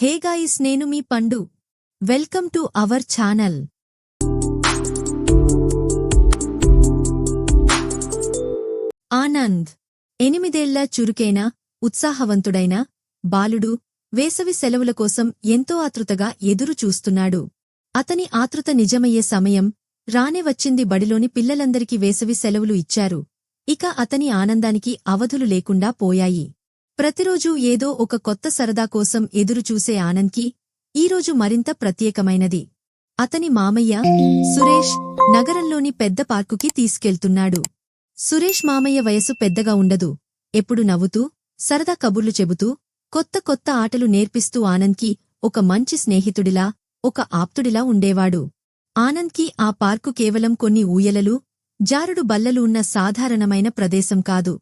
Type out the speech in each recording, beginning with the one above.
హే guys నేను మీ Pandu. Welcome to our channel. Anand ఎనిమిదేళ్ళ చురుకైన ఉత్సాహవంతుడైన బాలుడు వేసవి సెలవుల కోసం ఎంతో ఆతృతగా ఎదురు చూస్తున్నాడు. అతని ఆతృత నిజమయ్యే సమయం రానే వచ్చింది బడిలోని పిల్లలందరికీ వేసవి సెలవులు ఇచ్చారు. ఇక అతని ఆనందానికి అవధులు లేకుండా పోయాయి. ప్రతిరోజూ ఏదో ఒక కొత్త సరదా కోసం ఎదురుచూసే ఆనంద్కి ఈరోజు మరింత ప్రత్యేకమైనది. అతని మామయ్య సురేష్ నగరంలోని పెద్ద పార్కుకి తీసుకెళ్తున్నాడు. సురేష్ మామయ్య వయసు పెద్దగా ఉండదు. ఎప్పుడు నవ్వుతూ సరదా కబుర్లు చెబుతూ కొత్త కొత్త ఆటలు నేర్పిస్తూ ఆనంద్కి ఒక మంచి స్నేహితుడిలా ఒక ఆప్తుడిలా ఉండేవాడు. ఆనంద్కి ఆ పార్కు కేవలం కొన్ని ఊయలలు జారుడు బల్లలు ఉన్న సాధారణమైన ప్రదేశం కాదు.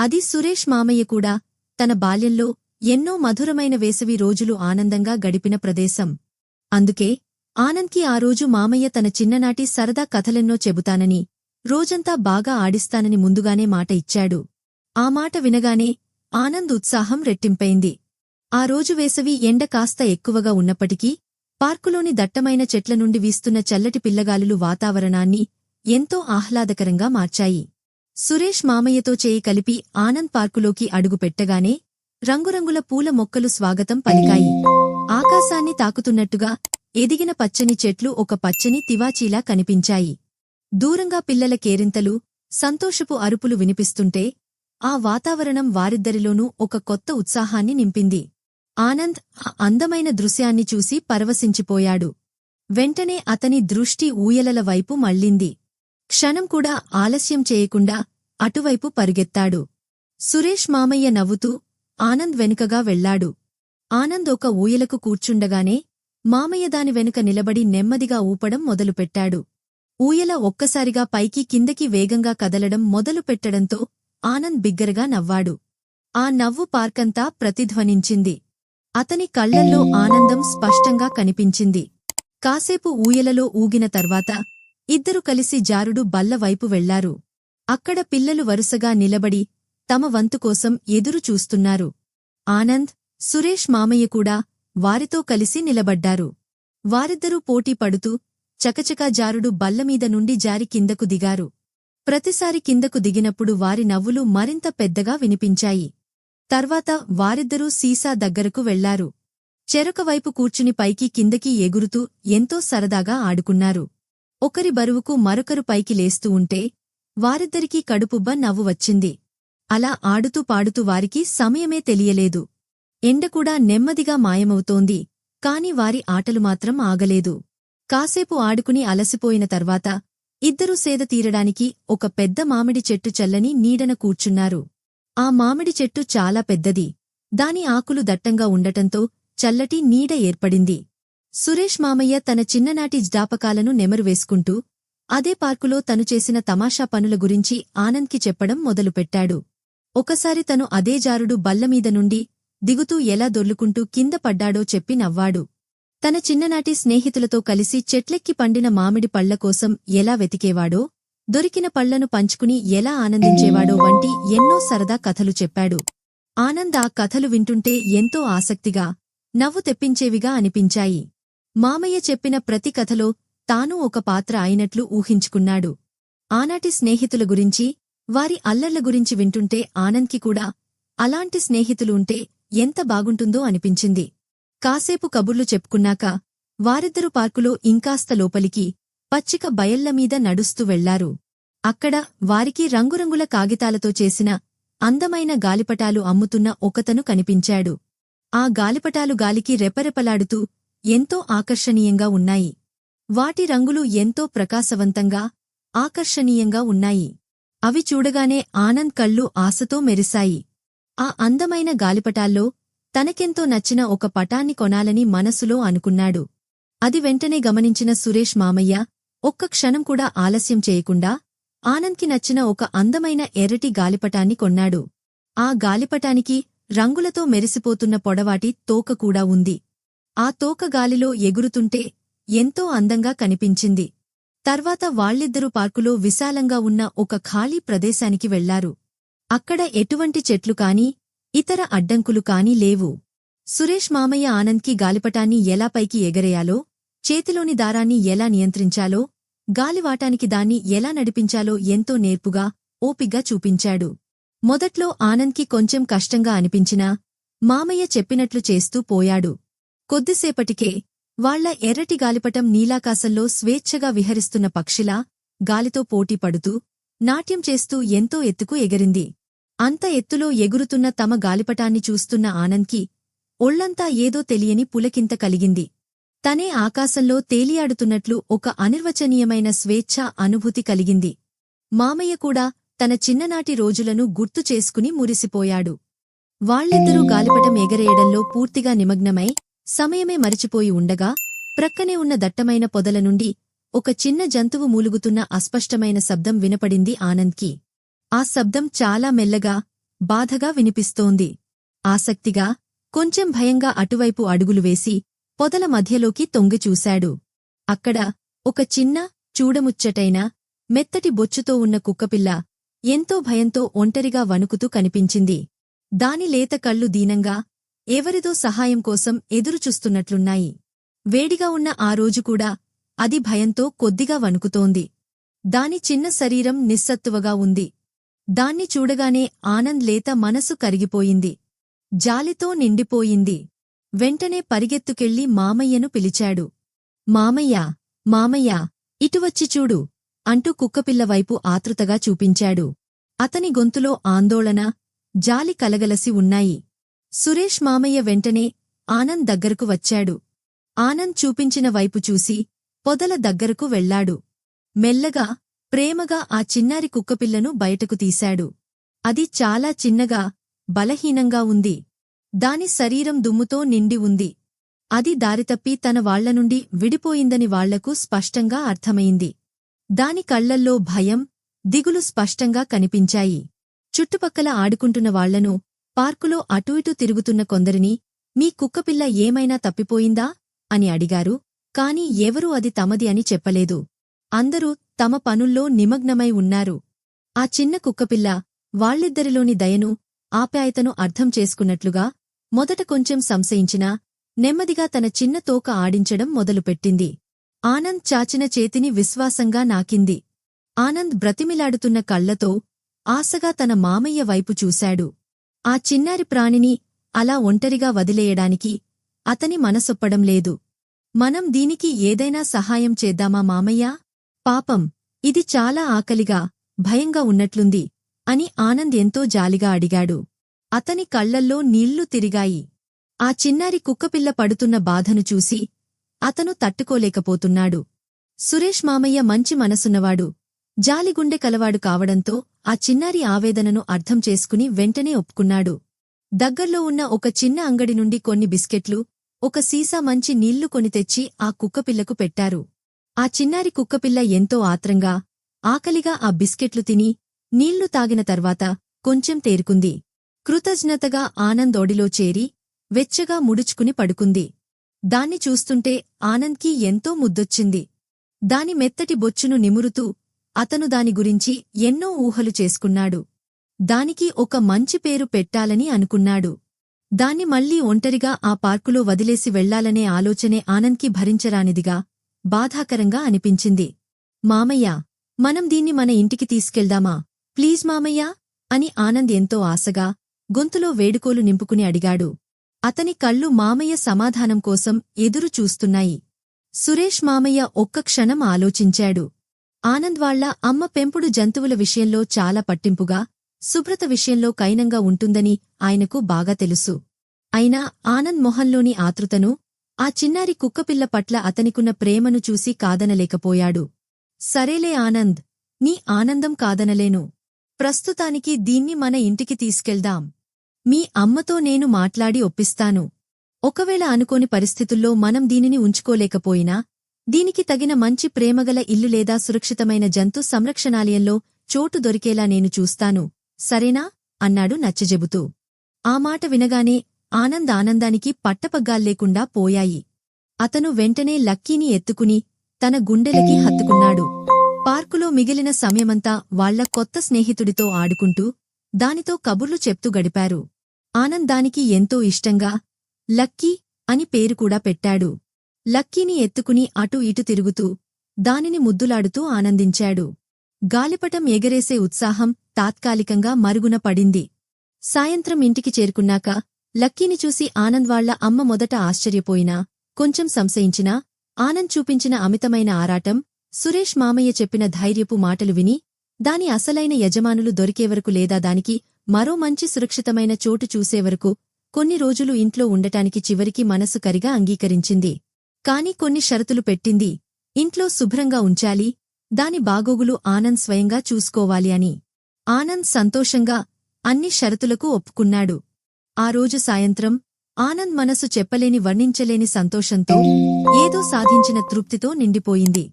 అది సురేష్ మామయ్య కూడా తన బాల్యంలో ఎన్నో మధురమైన వేసవి రోజులు ఆనందంగా గడిపిన ప్రదేశం. అందుకే ఆనంద్కి ఆ రోజు మామయ్య తన చిన్ననాటి సరదా కథలెన్నో చెబుతానని రోజంతా బాగా ఆడిస్తానని ముందుగానే మాట ఇచ్చాడు. ఆ మాట వినగానే ఆనంద్ ఉత్సాహం రెట్టింపైంది. ఆ రోజు వేసవి ఎండ కాస్త ఎక్కువగా ఉన్నప్పటికీ పార్కులోని దట్టమైన చెట్ల నుండి వీస్తున్న చల్లటి పిల్లగాలులు వాతావరణాన్ని ఎంతో ఆహ్లాదకరంగా మార్చాయి. సురేష్ మామయ్యతో చేయి కలిపి ఆనంద్ పార్కులోకి అడుగుపెట్టగానే రంగురంగుల పూల మొక్కలు స్వాగతం పలికాయి. ఆకాశాన్ని తాకుతున్నట్టుగా ఎదిగిన పచ్చని చెట్లు ఒక పచ్చని తివాచీలా కనిపించాయి. దూరంగా పిల్లల కేరింతలు సంతోషపు అరుపులు వినిపిస్తుంటే ఆ వాతావరణం వారిద్దరిలోనూ ఒక కొత్త ఉత్సాహాన్ని నింపింది. ఆనంద్ ఆ అందమైన దృశ్యాన్ని చూసి పరవశించిపోయాడు. వెంటనే అతని దృష్టి ఊయలల వైపు మళ్ళింది. క్షణం కూడా ఆలస్యం చేయకుండా అటువైపు పరుగెత్తాడు. సురేష్ మామయ్య నవ్వుతూ ఆనంద్ వెనుకగా వెళ్ళాడు ఆనంద్ ఒక ఊయలకు కూర్చుండగానే మామయ్య దాని వెనుక నిలబడి నెమ్మదిగా ఊపడం మొదలుపెట్టాడు. ఊయల ఒక్కసారిగా పైకి కిందకి వేగంగా కదలడం మొదలుపెట్టడంతో ఆనంద్ బిగ్గరగా నవ్వాడు. ఆ నవ్వు పార్కంతా ప్రతిధ్వనించింది. అతని కళ్ళల్లో ఆనందం స్పష్టంగా కనిపించింది. కాసేపు ఊయలలో ఊగిన తర్వాత ఇద్దరు కలిసి జారుడు బల్లవైపు వెళ్ళారు. అక్కడ పిల్లలు వరుసగా నిలబడి తమ వంతుకోసం ఎదురుచూస్తున్నారు ఎదురు చూస్తున్నారు. ఆనంద్ సురేష్ మామయ్య కూడా వారితో కలిసి నిలబడ్డారు. వారిద్దరూ పోటీ పడుతూ చకచకా జారుడు బల్లమీద నుండి జారి కిందకు దిగారు. ప్రతిసారి కిందకు దిగినప్పుడు వారి నవ్వులు మరింత పెద్దగా వినిపించాయి. తర్వాత వారిద్దరూ సీసా దగ్గరకు వెళ్ళారు. చెరొకవైపు కూర్చుని పైకి కిందకి ఎగురుతూ ఎంతో సరదాగా ఆడుకున్నారు. ఒకరి బరువుకు మరొకరు పైకి లేస్తూ ఉంటే వారిద్దరికీ కడుపుబ్బ నవ్వు వచ్చింది. అలా ఆడుతూ పాడుతూ వారికి సమయమే తెలియలేదు. ఎండకూడా నెమ్మదిగా మాయమవుతోంది కాని వారి ఆటలు మాత్రం ఆగలేదు. కాసేపు ఆడుకుని అలసిపోయిన తర్వాత ఇద్దరూ సేద తీరడానికి ఒక పెద్ద మామిడి చెట్టు చల్లని నీడన కూర్చున్నారు. ఆ మామిడి చెట్టు చాలా పెద్దది దాని ఆకులు దట్టంగా ఉండటంతో చల్లటి నీడ ఏర్పడింది. సురేష్ మామయ్య తన చిన్ననాటి జ్ఞాపకాలను నెమరువేసుకుంటూ అదే పార్కులో తను చేసిన తమాషా పనుల గురించి ఆనంద్కి చెప్పడం మొదలుపెట్టాడు. ఒకసారి తను అదే జారుడు బల్లమీద నుండి దిగుతూ ఎలా దొర్లుకుంటూ కింద పడ్డాడో చెప్పి నవ్వాడు. తన చిన్ననాటి స్నేహితులతో కలిసి చెట్లెక్కి పండిన మామిడి పళ్ళ కోసం ఎలా వెతికేవాడో దొరికిన పళ్ళను పంచుకుని ఎలా ఆనందించేవాడో వంటి ఎన్నో సరదా కథలు చెప్పాడు. ఆనంద్ ఆ కథలు వింటుంటే ఎంతో ఆసక్తిగా నవ్వు తెప్పించేవిగా అనిపించాయి. మామయ్య చెప్పిన ప్రతి కథలో తానూ ఒక పాత్ర అయినట్లు ఊహించుకున్నాడు. ఆనాటి స్నేహితుల గురించి వారి అల్లర్ల గురించి వింటుంటే ఆనంద్కి కూడా అలాంటి స్నేహితులు ఉంటే ఎంత బాగుంటుందో అనిపించింది. కాసేపు కబుర్లు చెప్పుకున్నాక వారిద్దరు పార్కులో ఇంకాస్త లోపలికి పచ్చిక బయళ్ళమీద నడుస్తూ వెళ్ళారు. అక్కడ వారికి రంగురంగుల కాగితాలతో చేసిన అందమైన గాలిపటాలు అమ్ముతున్న ఒకతను కనిపించాడు. ఆ గాలిపటాలు గాలికి రెపరెపలాడుతూ ఎంతో ఆకర్షణీయంగా ఉన్నాయి. వాటి రంగులు ఎంతో ప్రకాశవంతంగా ఆకర్షణీయంగా ఉన్నాయి. అవి చూడగానే ఆనంద్ కళ్ళు ఆశతో మెరిశాయి. ఆ అందమైన గాలిపటాల్లో తనకెంతో నచ్చిన ఒక పటాన్ని కొనాలని మనసులో అనుకున్నాడు. అది వెంటనే గమనించిన సురేష్ మామయ్య ఒక్క క్షణం కూడా ఆలస్యం చేయకుండా ఆనంద్కి నచ్చిన ఒక అందమైన ఎర్రటి గాలిపటాన్ని కొన్నాడు. ఆ గాలిపటానికి రంగులతో మెరిసిపోతున్న పొడవాటి తోక కూడా ఉంది. ఆ తోక గాలిలో ఎగురుతుంటే ఎంతో అందంగా కనిపించింది. తర్వాత వాళ్ళిద్దరూ పార్కులో విశాలంగా ఉన్న ఒక ఖాళీ ప్రదేశానికి వెళ్ళారు. అక్కడ ఎటువంటి చెట్లు కాని ఇతర అడ్డంకులు కాని లేవు. సురేష్ మామయ్య ఆనంద్కి గాలిపటాన్ని ఎలా పైకి ఎగరేయాలో చేతిలోని దారాన్ని ఎలా నియంత్రించాలో గాలివాటానికి దాన్ని ఎలా నడిపించాలో ఎంతో నేర్పుగా ఓపిగ్గా చూపించాడు. మొదట్లో ఆనంద్కి కొంచెం కష్టంగా అనిపించినా మామయ్య చెప్పినట్లు చేస్తూ పోయాడు. కొద్దిసేపటికే వాళ్ళ ఎర్రటి గాలిపటం నీలాకాశంలో స్వేచ్ఛగా విహరిస్తున్న పక్షిలా గాలితో పోటీ పడుతూ నాట్యం చేస్తూ ఎంతో ఎత్తుకు ఎగిరింది. అంత ఎత్తులో ఎగురుతున్న తమ గాలిపటాన్ని చూస్తున్న ఆనంద్కి ఒళ్ళంతా ఏదో తెలియని పులకింత కలిగింది. తనే ఆకాశంలో తేలియాడుతున్నట్లు ఒక అనిర్వచనీయమైన స్వేచ్ఛ అనుభూతి కలిగింది. మామయ్య కూడా తన చిన్ననాటి రోజులను గుర్తు చేసుకుని మురిసిపోయాడు. వాళ్ళిద్దరూ గాలిపటం ఎగరేయడంలో పూర్తిగా నిమగ్నమై సమయమే మరిచిపోయి ఉండగా ప్రక్కనే ఉన్న దట్టమైన పొదల నుండి ఒక చిన్న జంతువు మూలుగుతున్న అస్పష్టమైన శబ్దం వినపడింది ఆనంద్కి. ఆ శబ్దం చాలా మెల్లగా బాధగా వినిపిస్తోంది. ఆసక్తిగా కొంచెం భయంగా అటువైపు అడుగులు వేసి పొదల మధ్యలోకి తొంగిచూశాడు అక్కడ ఒక చిన్న చూడముచ్చటైన మెత్తటి బొచ్చుతో ఉన్న కుక్కపిల్ల ఎంతో భయంతో ఒంటరిగా వణుకుతూ కనిపించింది. దాని లేత కళ్ళు దీనంగా ఎవరిదో సహాయం కోసం ఎదురుచూస్తున్నట్లున్నాయి. వేడిగా ఉన్న ఆ రోజు కూడా అది భయంతో కొద్దిగా వణుకుతోంది. దాని చిన్న శరీరం నిస్సత్తువగా ఉంది. దాన్ని చూడగానే ఆనంద్ లేత మనసు కరిగిపోయింది. జాలితో నిండిపోయింది. వెంటనే పరిగెత్తుకెళ్ళి మామయ్యను పిలిచాడు. మామయ్య మామయ్య ఇటువచ్చి చూడు అంటూ కుక్కపిల్లవైపు ఆతృతగా చూపించాడు. అతని గొంతులో ఆందోళన జాలి కలగలసి ఉన్నాయి. సురేష్ మామయ్య వెంటనే ఆనంద్ దగ్గరకు వచ్చాడు. ఆనంద్ చూపించిన వైపు చూసి పొదల దగ్గరకు వెళ్ళాడు మెల్లగా ప్రేమగా ఆ చిన్నారి కుక్కపిల్లను బయటకు తీశాడు. అది చాలా చిన్నగా బలహీనంగా ఉంది. దాని శరీరం దుమ్ముతో నిండి ఉంది. అది దారితప్పి తన వాళ్ళ నుండి విడిపోయిందని వాళ్ళకు స్పష్టంగా అర్థమైంది. దాని కళ్ళల్లో భయం దిగులు స్పష్టంగా కనిపించాయి. చుట్టుపక్కల ఆడుకుంటున్న వాళ్ళను పార్కులో అటూ ఇటూ తిరుగుతున్న కొందరిని మీ కుక్కపిల్ల ఏమైనా తప్పిపోయిందా? అని అడిగారు. కాని ఎవరూ అది తమది అని చెప్పలేదు. అందరూ తమ పనుల్లో నిమగ్నమై ఉన్నారు. ఆ చిన్న కుక్కపిల్ల వాళ్ళిద్దరిలోని దయను ఆప్యాయతను అర్థం చేసుకున్నట్లుగా మొదట కొంచెం సంశయించినా నెమ్మదిగా తన చిన్న తోక ఆడించడం మొదలుపెట్టింది. ఆనంద్ చాచిన చేతిని విశ్వాసంగా నాకింది. ఆనంద్ బ్రతిమిలాడుతున్న కళ్ళతో ఆశగా తన మామయ్య వైపు చూశాడు. ఆ చిన్నారి ప్రాణిని అలా ఒంటరిగా వదిలేయడానికి అతని మనసొప్పడం లేదు. మనం దీనికి ఏదైనా సహాయం చేద్దామా మామయ్యా? పాపం ఇది చాలా ఆకలిగా భయంగా ఉన్నట్లుంది అని ఆనంద్ ఎంతో జాలిగా అడిగాడు. అతని కళ్ళల్లో నీళ్ళు తిరిగాయి. ఆ చిన్నారి కుక్కపిల్ల పడుతున్న బాధను చూసి అతను తట్టుకోలేకపోతున్నాడు. సురేష్ మామయ్య మంచి మనసున్నవాడు. జాలిగుండె కలవాడు కావడంతో ఆ చిన్నారి ఆవేదనను అర్థం చేసుకుని వెంటనే ఒప్పుకున్నాడు. దగ్గర్లో ఉన్న ఒక చిన్న అంగడి నుండి కొన్ని బిస్కెట్లు ఒక సీసా మంచి నీళ్ళు కొని తెచ్చి ఆ కుక్కపిల్లకు పెట్టారు. ఆ చిన్నారి కుక్కపిల్ల ఎంతో ఆత్రంగా ఆకలిగా ఆ బిస్కెట్లు తిని నీళ్ళు తాగిన తర్వాత కొంచెం తేరుకుంది. కృతజ్ఞతగా ఆనందోడిలో చేరి వెచ్చగా ముడుచుకుని పడుకుంది. దాన్ని చూస్తుంటే ఆనంద్కి ఎంతో ముద్దొచ్చింది. దాని మెత్తటి బొచ్చును నిమురుతూ అతను దాని గురించి ఎన్నో ఊహలు చేసుకున్నాడు. దానికి ఒక మంచి పేరు పెట్టాలని అనుకున్నాడు. దాన్ని మళ్ళీ ఒంటరిగా ఆ పార్కులో వదిలేసి వెళ్ళాలనే ఆలోచనే ఆనంద్కి భరించరానిదిగా బాధాకరంగా అనిపించింది. మామయ్య మనం దీన్ని మన ఇంటికి తీసుకెళ్దామా? ప్లీజ్ మామయ్యా అని ఆనంద్ ఎంతో ఆశగా గొంతులో వేడుకోలు నింపుకుని అడిగాడు. అతని కళ్ళు మామయ్య సమాధానం కోసం ఎదురు చూస్తున్నాయి సురేష్ మామయ్య ఒక్క క్షణం ఆలోచించాడు. ఆనంద్ వాళ్ళ అమ్మ పెంపుడు జంతువుల విషయంలో చాలా పట్టింపుగా శుభ్రత విషయంలో కైనంగా ఉంటుందని ఆయనకు బాగా తెలుసు. అయినా ఆనంద్ మొహంలోని ఆతృతను ఆ చిన్నారి కుక్కపిల్ల పట్ల అతనికున్న ప్రేమను చూసి కాదనలేకపోయాడు. సరేలే ఆనంద్ నీ ఆనందం కాదనలేను. ప్రస్తుతానికి దీన్ని మన ఇంటికి తీసుకెళ్దాం. మీ అమ్మతో నేను మాట్లాడి ఒప్పిస్తాను. ఒకవేళ అనుకోని పరిస్థితుల్లో మనం దీనిని ఉంచుకోలేకపోయినా దీనికి తగిన మంచి ప్రేమగల ఇల్లు లేదా సురక్షితమైన జంతు సంరక్షణాలయంలో చోటు దొరికేలా నేను చూస్తాను. సరేనా? అన్నాడు నచ్చజెబుతూ. ఆ మాట వినగానే ఆనంద్ ఆనందానికి పట్టపగ్గాల్లేకుండా పోయాయి. అతను వెంటనే లక్కీని ఎత్తుకుని తన గుండెలకి హత్తుకున్నాడు. పార్కులో మిగిలిన సమయమంతా వాళ్ళ కొత్త స్నేహితుడితో ఆడుకుంటూ దానితో కబుర్లు చెప్తూ గడిపారు. ఆనందానికి ఎంతో ఇష్టంగా లక్కీ అని పేరు కూడా పెట్టాడు. లక్కీని ఎత్తుకుని అటూ ఇటు తిరుగుతూ దానిని ముద్దులాడుతూ ఆనందించాడు. గాలిపటం ఎగరేసే ఉత్సాహం తాత్కాలికంగా మరుగున పడింది. సాయంత్రం ఇంటికి చేరుకున్నాక లక్కీని చూసి ఆనంద్ వాళ్ళ అమ్మ మొదట ఆశ్చర్యపోయినా కొంచెం సంశయించినా ఆనంద్ చూపించిన అమితమైన ఆరాటం సురేష్ మామయ్య చెప్పిన ధైర్యపు మాటలు విని దాని అసలైన యజమానులు దొరికేవరకు లేదా దానికి మరో మంచి సురక్షితమైన చోటు చూసేవరకు కొన్ని రోజులు ఇంట్లో ఉండటానికి చివరికి మనసు కరిగా అంగీకరించింది. కాని కొన్ని షరతులు పెట్టింది. ఇంట్లో శుభ్రంగా ఉంచాలి దాని బాగోగులు ఆనంద్ స్వయంగా చూసుకోవాలి అని. ఆనంద్ సంతోషంగా అన్ని షరతులకు ఒప్పుకున్నాడు. ఆ రోజు సాయంత్రం ఆనంద్ మనసు చెప్పలేని వర్ణించలేని సంతోషంతో ఏదో సాధించిన తృప్తితో నిండిపోయింది.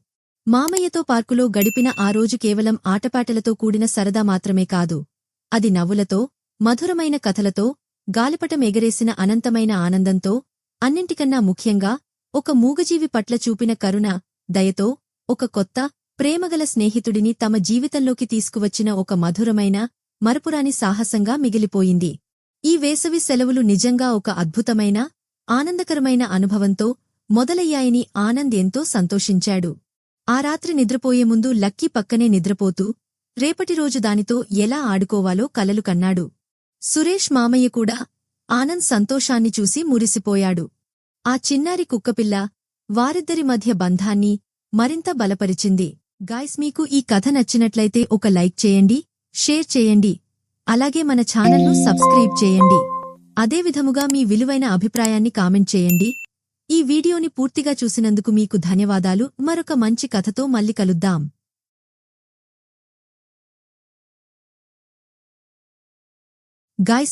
మామయ్యతో పార్కులో గడిపిన ఆ రోజు కేవలం ఆటపాటలతో కూడిన సరదా మాత్రమే కాదు. అది నవ్వులతో మధురమైన కథలతో గాలిపటం ఎగరేసిన అనంతమైన ఆనందంతో అన్నింటికన్నా ముఖ్యంగా ఒక మూగజీవి పట్ల చూపిన కరుణ దయతో ఒక కొత్త ప్రేమగల స్నేహితుడిని తమ జీవితంలోకి తీసుకువచ్చిన ఒక మధురమైన మరపురాని సాహసంగా మిగిలిపోయింది. ఈ వేసవి సెలవులు నిజంగా ఒక అద్భుతమైన ఆనందకరమైన అనుభవంతో మొదలయ్యాయని ఆనంద్ ఎంతో సంతోషించాడు. ఆ రాత్రి నిద్రపోయే ముందు లక్కీ పక్కనే నిద్రపోతూ రేపటి రోజు దానితో ఎలా ఆడుకోవాలో కలలు కన్నాడు. సురేష్ మామయ్య కూడా ఆనంద్ సంతోషాన్ని చూసి మురిసిపోయాడు. ఆ చిన్నారి కుక్కపిల్ల వారిద్దరి మధ్య బంధాన్ని మరింత బలపరిచింది. గాయ్స్ మీకు ఈ కథ నచ్చినట్లయితే ఒక లైక్ చేయండి షేర్ చేయండి అలాగే మన ఛానల్ను సబ్స్క్రైబ్ చేయండి. అదే విధముగా మీ విలువైన అభిప్రాయాన్ని కామెంట్ చేయండి. ఈ వీడియోని పూర్తిగా చూసినందుకు మీకు ధన్యవాదాలు. మరొక మంచి కథతో మళ్ళీ కలుద్దాం. గాయస్